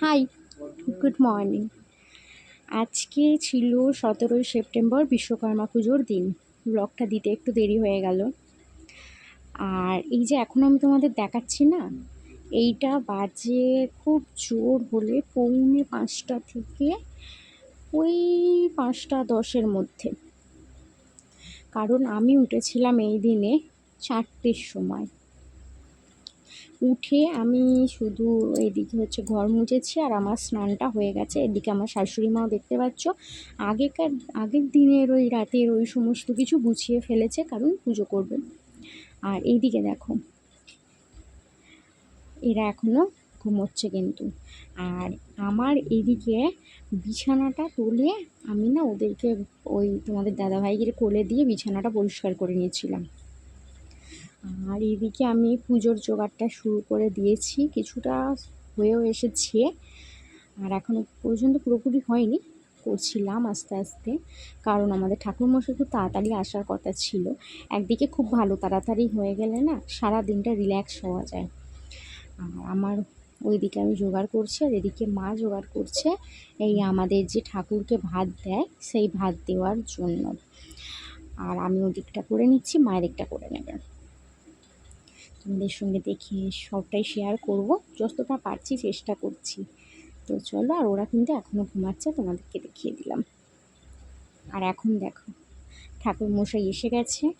Hi good morning আজকে ছিল সতেরোই সেপ্টেম্বর বিশ্বকর্মা পুজোর দিন। ব্লগটা দিতে একটু দেরি হয়ে গেল। আর এই যে এখন আমি তোমাদের দেখাচ্ছি না, এইটা বাজে খুব জোর হলে পৌনে পাঁচটা থেকে ওই পাঁচটা দশের মধ্যে। কারণ আমি উঠেছিলাম এই দিনে চারটের সময়। উঠে আমি শুধু এদিকে হচ্ছে ঘর মুছেছি আর আমার স্নানটা হয়ে গেছে। এদিকে আমার শাশুড়ি মাও দেখতে পাচ্ছ। আগেকার, আগের দিনের ওই রাতের ওই সমস্ত কিছু গুছিয়ে ফেলেছে, কারণ পুজো করবে। আর এইদিকে দেখো, এরা এখনও ঘুমোচ্ছে কিন্তু। আর আমার এদিকে বিছানাটা তুলে আমি না ওদেরকে ওই তোমাদের দাদাভাইকে কোলে দিয়ে বিছানাটা পরিষ্কার করে নিয়েছিলাম। আর এদিকে আমি পুজোর জোগাড়টা শুরু করে দিয়েছি, কিছুটা হয়েও এসেছে। আর এখনও পর্যন্ত পুরোপুরি হয়নি, করছিলাম আস্তে আস্তে, কারণ আমাদের ঠাকুরমশাই খুব তাড়াতাড়ি আসার কথা ছিল। একদিকে খুব ভালো, তাড়াতাড়ি হয়ে গেলে না সারা দিনটা রিল্যাক্স হওয়া যায়। আর আমার ওইদিকে আমি জোগাড় করছি, আর এদিকে মা জোগাড় করছে এই আমাদের যে ঠাকুরকে ভাত দেয়, সেই ভাত দেওয়ার জন্য। আর আমি ওদিকটা করে নিচ্ছি, মায়ের দিকটা করে নেবেন তোমাদের সঙ্গে দেখিয়ে সবটাই শেয়ার করব। যতটা পারছি চেষ্টা করছি। তো চলো, আর ওরা কিন্তু এখনও ঘুমাচ্ছে, তোমাদেরকে দেখিয়ে দিলাম। আর এখন দেখো ঠাকুর মশাই এসে গেছে।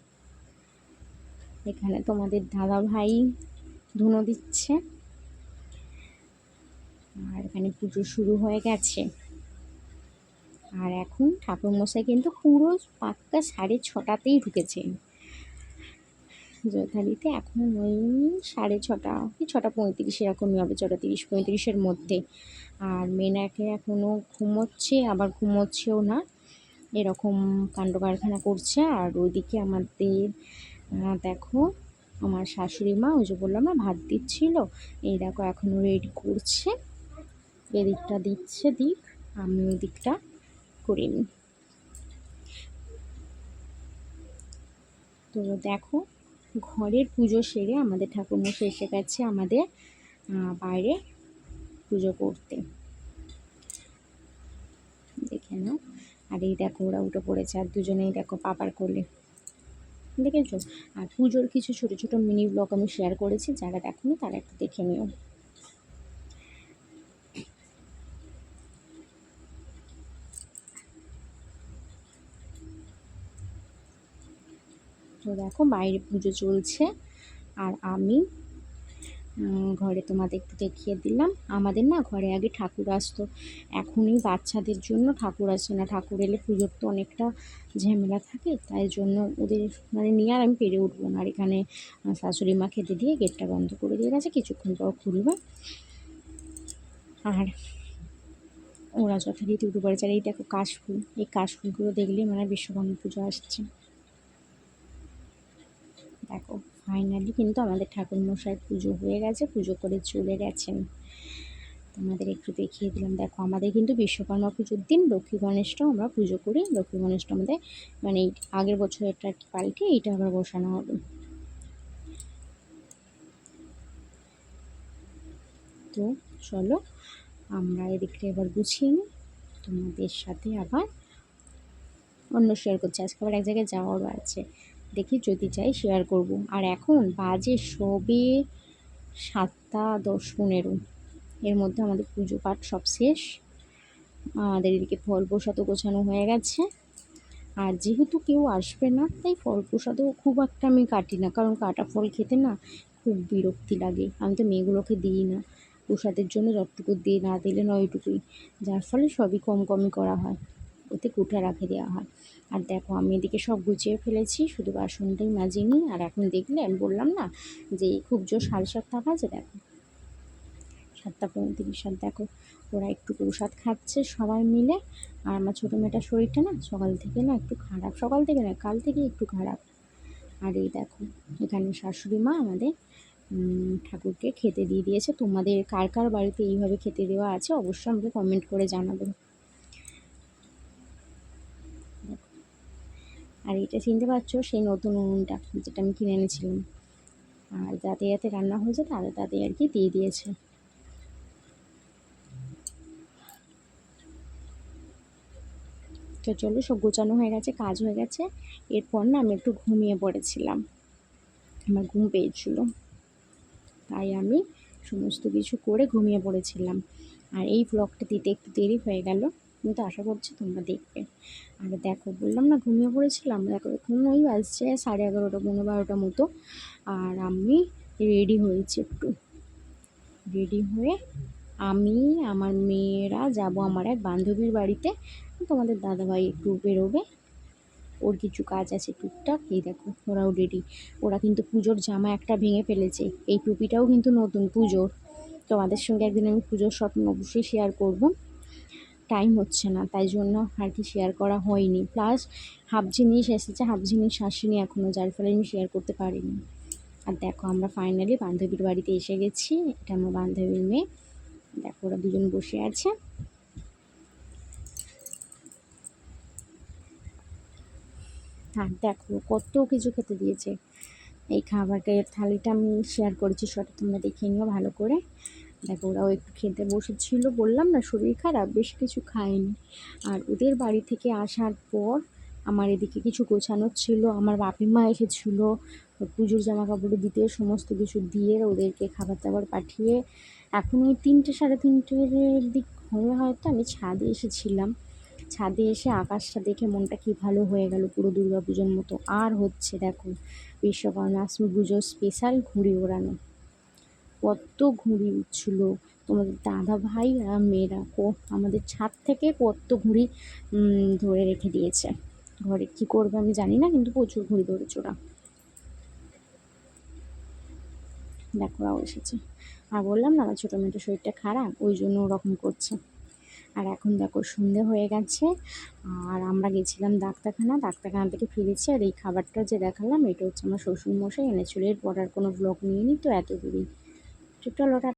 এখানে তোমাদের দাদা ভাই ধুনো দিচ্ছে। আর এখানে পুজো শুরু হয়ে গেছে। আর এখন ঠাকুর মশাই কিন্তু পুরো পাক্কা সাড়ে ছটাতেই ঢুকেছেন। যথারীতি এখন ওই সাড়ে ছটা কি ছটা পঁয়ত্রিশ, এরকমই হবে ছটা তিরিশ, পঁয়ত্রিশের মধ্যে। আর মেনাকে এখনও ঘুমোচ্ছে, আবার ঘুমোচ্ছেও না। এরকম কাণ্ড কারখানা করছে। আর ওইদিকে আমাদের দেখো, আমার শাশুড়ি মা, ওই যে বললাম না, ভাত দিচ্ছিল। এই দেখো এখনও রেডি করছে। এদিকটা দিচ্ছে দিক, আমি ওই দিকটা করিনি। তো দেখো ঘরের পুজো সেরে আমাদের ঠাকুরমশাই এসে গেছে আমাদের বাইরে পুজো করতে। দেখে নাও। আর এই দেখো ওরা উঠে পড়েছে, আর দুজনেই দেখো পাপার করলে দেখেছ? আর পুজোর কিছু ছোটো ছোটো মিনি ব্লগ আমি শেয়ার করেছি, যারা দেখো তারা একটু দেখে নিও। তো দেখো বাইরে পুজো চলছে আর আমি ঘরে তোমাদের একটু দেখিয়ে দিলাম। আমাদের না ঘরে আগে ঠাকুর আসতো, এখনই বাচ্চাদের জন্য ঠাকুর আসে না। ঠাকুর এলে পুজোর তো অনেকটা ঝামেলা থাকে, তাই জন্য ওদের মানে নিয়ে আর আমি পেরে উঠবো না। আর এখানে শাশুড়ি মা খেতে দিয়ে গেটটা বন্ধ করে দিয়ে গেছে, কিছুক্ষণ পর খুলবে। আর ওরা যথারীতি উঠে পড়েছে আর এই দেখো কাশফুল, এই কাশফুলগুলো দেখলেই মানে বিশ্বকর্মা পুজো আসছে। দেখো ফাইনালি কিন্তু আমাদের ঠাকুর মশাই পুজো হয়ে গেছে, পুজো করে চলে গেছেন। তোমাদের একটু দেখিয়ে দিলাম। দেখো, আমাদের কিন্তু বিশ্বকর্মা পুজোর দিন লক্ষ্মী গণেশটাও আমরা পুজো করি। লক্ষ্মী গণেশটা আমাদের মানে আগের বছর বছরেরটা পাল্টে, এইটা আবার বসানো হবে। তো চলো, আমরা এদিকটা এবার গুছিয়ে নিই। তোমাদের সাথে আবার অন্য শেয়ার করছি। আজকে আবার এক জায়গায় যাওয়ারও আছে। দেখি যদি চাই শেয়ার করব। আর এখন বাজে সবে সাতটা দশ পনেরো। এর মধ্যে আমাদের পুজো পাঠ সব শেষ। আমাদের এদিকে ফল প্রসাদও গোছানো হয়ে গেছে। আর যেহেতু কেউ আসবে না, তাই ফল প্রসাদও খুব একটা আমি কাটি না। কারণ কাটা ফল খেতে না খুব বিরক্তি লাগে। আমি তো মেয়েগুলোকে দিই না। প্রসাদের জন্য যতটুকু দিয়ে না দিলে নয় ওইটুকুই যার ফলে সবই কম কমই করা হয়। ওতে কুটা রাখে দেওয়া হয়। আর দেখো, আমি এদিকে সব গুছিয়ে ফেলেছি, শুধু বাসনটাই মাজিনি আর এখন দেখলে, আমি বললাম না যে, খুব জোর সাড়ে সাতটা বাজে, দেখো। সাতটা পঁয়ত্রিশ সাত দেখো, ওরা একটু প্রসাদ খাচ্ছে সবাই মিলে। আর আমার ছোটো মেয়েটার শরীরটা না, সকাল থেকে না একটু খারাপ। সকাল থেকে না কাল থেকে একটু খারাপ। আর এই দেখো, এখানে শাশুড়ি মা আমাদের ঠাকুরকে খেতে দিয়ে দিয়েছে। তোমাদের কার কার বাড়িতে এইভাবে খেতে দেওয়া আছে, অবশ্যই আমাকে কমেন্ট করে জানাবেন আর এটা চিনতে পারছ, সেই নতুন উনুনটা যেটা আমি কিনে এনেছিলাম। আর যাতে যাতে রান্না হয়েছে তাদের তাতে আর কি দিয়ে দিয়েছে। তো চলো, সব গোছানো হয়ে গেছে, কাজ হয়ে গেছে। এরপর না আমি একটু ঘুমিয়ে পড়েছিলাম। আমার ঘুম পেয়েছিল। তাই আমি সমস্ত কিছু করে ঘুমিয়ে পড়েছিলাম। আর এই ব্লগটা দিতে একটু দেরি হয়ে গেল। কিন্তু আশা করছি তোমরা দেখবে। আর দেখো, বললাম না ঘুমিয়ে পড়েছিলাম? দেখো, এখন ওই বাজছে সাড়ে এগারোটা পনেরো বারোটা মতো। আর আমি রেডি হয়েছি একটু। রেডি হয়ে আমি, আমার মেয়েরা যাব আমার এক বান্ধবীর বাড়িতে। তোমাদের দাদাভাই একটু বেরোবে। ওর কিছু কাজ আছে টুকটাক। এই দেখো, ওরাও রেডি ওরা কিন্তু পুজোর জামা একটা ভেঙে ফেলেছে। এই টুপিটাও কিন্তু নতুন পুজোর। তোমাদের সঙ্গে একদিন আমি পুজোর স্বপ্ন অবশ্যই শেয়ার করব। টাইম হচ্ছে না, তাই জন্য আর কি শেয়ার করা হয়নি। প্লাস হাফ জিনিস এসেছে হাফ জিনিস আসেনি এখনও যার ফলে আমি শেয়ার করতে পারিনি। আর দেখো, আমরা ফাইনালি বান্ধবীর বাড়িতে এসে গেছি, এটা আমার বান্ধবীর মেয়ে। দেখো, ওরা দুজন বসে আছে। আর দেখো, কত কিছু খেতে দিয়েছে। এই খাবারের থালিটা আমি শেয়ার করেছি, সেটা তোমরা দেখে নিও ভালো করে। দেখো ওরাও একটু খেতে বসেছিল, বললাম না শরীর খারাপ, বেশ কিছু খায়নি। আর ওদের বাড়ি থেকে আসার পর আমার এদিকে কিছু গোছানোর ছিল, আমার বাপি মা এসেছিল, পুজোর জামা কাপড় দিতে, সমস্ত কিছু দিয়ে ওদেরকে খাবার দাবার পাঠিয়ে, এখন ওই তিনটে সাড়ে তিনটের দিক হলে হয়তো আমি ছাদে এসেছিলাম। ছাদে এসে আকাশটা দেখে মনটা কি ভালো হয়ে গেল পুরো দুর্গা পুজোর মতো। আর হচ্ছে দেখো, বিশ্বকর্মা পুজোর স্পেশাল ঘুড়ি ওড়ানো। কত ঘুড়ি উঠছিল। তোমাদের দাদা ভাই আর মেয়েরা কো, আমাদের ছাদ থেকে কত ঘুড়ি ধরে রেখে দিয়েছে। ঘরে কি করবে আমি জানি না, কিন্তু প্রচুর ঘুড়ি ধরেছে ওরা। দেখো, ওরাও এসেছে। আর বললাম না ছোটো মেয়েটার শরীরটা খারাপ, ওই জন্য ওরকম করছে। আর এখন দেখো, সন্ধে হয়ে গেছে, আর আমরা গেছিলাম ডাক্তারখানা। ডাক্তারখানা থেকে ফিরেছি, আর এই খাবারটা যে দেখালাম, এটা হচ্ছে আমার শ্বশুরমশাই এনেছিল। এরপর আর কোনো ব্লগ নিয়ে নি তো এত দূরেই চলো